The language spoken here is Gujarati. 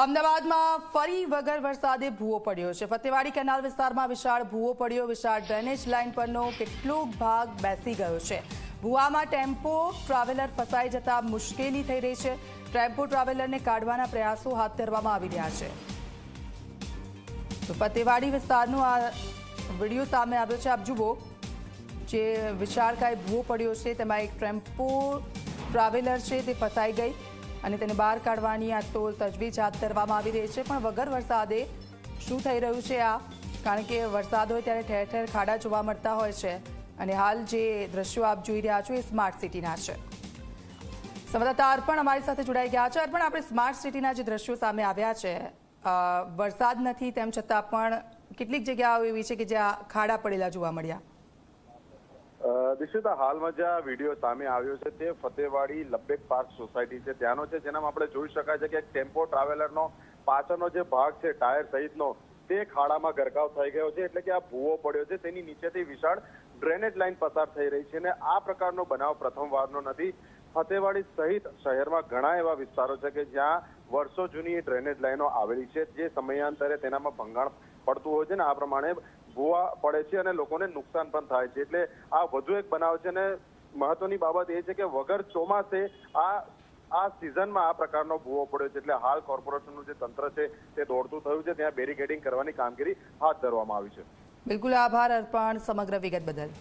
અમદાવાદમાં ફરી વગર વરસાદે ભૂવો પડ્યો છે. ફતેવાડી કેનાલ વિસ્તારમાં વિશાળ ભૂવો પડ્યો. વિશાળ ડ્રેનેજ લાઇન પરનો કેટલોક ભાગ બેસી ગયો છે. ભૂવામાં ટેમ્પો ટ્રાવેલર ફસાઈ જતા મુશ્કેલી થઈ રહી છે. ટેમ્પો ટ્રાવેલરને કાઢવાના પ્રયાસો હાથ ધરવામાં આવી રહ્યા છે. તો ફતેવાડી વિસ્તારનો આ વીડિયો સામે આવ્યો છે. આપ જુઓ જે વિશાળકાય ભૂવો પડ્યો છે, તેમાં એક ટેમ્પો ટ્રાવેલર છે, તે ફસાઈ ગઈ. અને તેને બહાર કાઢવાની આ તો તજવીજ હાથ ધરવામાં આવી રહી છે. પણ વગર વરસાદે શું થઈ રહ્યું છે આ? કારણ કે વરસાદ હોય ત્યારે ઠેર ઠેર ખાડા જોવા મળતા હોય છે. અને હાલ જે દ્રશ્યો આપ જોઈ રહ્યા છો એ સ્માર્ટ સિટીના છે. સંવાદદાતા અર્પણ અમારી સાથે જોડાઈ ગયા છે. અર્પણ, આપણે સ્માર્ટ સિટીના જે દ્રશ્યો સામે આવ્યા છે વરસાદ નથી, તેમ છતાં પણ કેટલીક જગ્યાઓ એવી છે કે જ્યાં ખાડા પડેલા જોવા મળ્યા. અ, હાલમાં જે વીડિયો સામે આવ્યો છે તે ફતેવાડી લબ્બેક પાર્ક સોસાયટી છે. ત્યાંનો છે જેનામાં આપણે જોઈ શકાય છે કે એક ટેમ્પો ટ્રાવેલરનો પાછળનો જે ભાગ છે ટાયર સહિતનો તે ખાડામાં ગરકાવ થઈ ગયો છે. એટલે કે આ ભૂવો પડ્યો છે તેની નીચેથી વિશાળ ડ્રેનેજ લાઇન પસાર થઈ રહી છે. અને આ પ્રકારનો બનાવ પ્રથમવારનો નથી. ફતેવાડી સહિત શહેરમાં ઘણા એવા વિસ્તારો છે કે જ્યાં વર્ષો જૂની ડ્રેનેજ લાઈનો આવેલી છે. જે સમયાંતરે તેનામાં ભંગાણ પડતું હોય છે ને આ પ્રમાણે ભૂવા પડે છે અને લોકોને નુકસાન પણ થાય છે. એટલે આ વધુ એક બનાવ છે અને મહત્વની બાબત એ છે કે વગર ચોમાસે આ આ સિઝનમાં આ પ્રકારનો ભૂવો પડ્યો છે. એટલે હાલ કોર્પોરેશનનું જે તંત્ર છે તે દોડતું થયું છે. ત્યાં બેરિકેડિંગ કરવાની કામગીરી હાથ ધરવામાં આવી છે. બિલકુલ આભાર અર્પણ સમગ્ર વિગત બદલ.